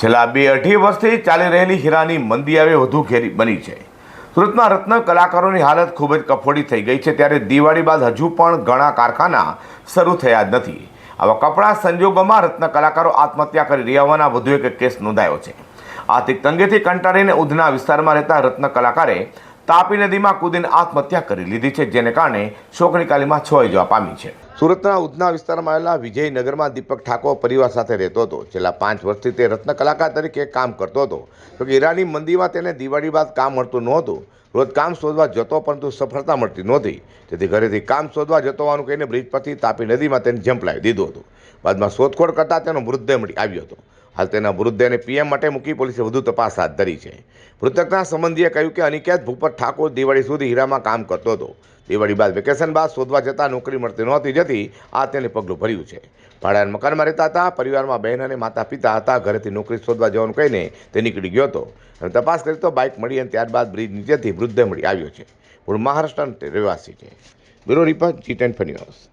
છેલ્લા બે અઢી વર્ષથી ચાલી રહેલી હીરાની મંદી હવે વધુ ઘેરી બની છે. સુરતમાં રત્ન કલાકારોની હાલત ખૂબ જ કફોડી થઈ ગઈ છે ત્યારે દિવાળી બાદ હજુ પણ ઘણા કારખાના શરૂ થયા જ નથી. આવા કપડા સંજોગોમાં રત્ન કલાકારો આત્મહત્યા કરી રહ્યા હોવાના વધુ એક કેસ નોંધાયો છે. આર્થિક તંગીથી કંટાળીને ઉધના વિસ્તારમાં રહેતા રત્ન કલાકારે તાપી નદીમાં કૂદીને આત્મહત્યા કરી લીધી છે, જેને કારણે શોકની કાલીમાં છવાઈ જવા પામી છે. સુરતના ઉધના વિસ્તારમાં આવેલા વિજયનગરમાં દીપક ઠાકોર પરિવાર સાથે રહેતો હતો. છેલ્લા પાંચ વર્ષથી તે રત્ન કલાકાર તરીકે કામ કરતો હતો. જોકે ઈરાની મંદીમાં તેને દિવાળી બાદ કામ મળતું નહોતું. રોજ કામ શોધવા જતો પરંતુ સફળતા મળતી નહોતી. તેથી ઘરેથી કામ શોધવા જતો હોવાનું કહીને બ્રિજ પરથી તાપી નદીમાં તેને ઝંપલાવી દીધું હતું. બાદમાં શોધખોળ કરતાં તેનો મૃતદેહ મળી આવ્યો હતો. હાલ તેના મૃતદેહને પીએમ માટે મૂકી પોલીસે વધુ તપાસ હાથ ધરી છે. મૃતકના સંબંધીએ કહ્યું કે અનિકેત ભૂપત ઠાકોર દિવાળી સુધી હીરામાં કામ કરતો હતો. દિવાળી બાદ વેકેશન બાદ શોધવા જતાં નોકરી મળતી નહોતી જતી આ તેને પગલું ભર્યું છે. ભાડાના મકાનમાં રહેતા હતા, પરિવારમાં બહેન અને માતા પિતા હતા, ઘરેથી નોકરી શોધવા જવાનું કહીને તે નીકળી ગયો હતો. અને તપાસ કરી તો બાઇક મળી અને ત્યારબાદ બ્રિજ નીચેથી મૃતદેહ મળી આવ્યો છે. મૂળ મહારાષ્ટ્રનો રહેવાસી છે. Bureau report, G ten news.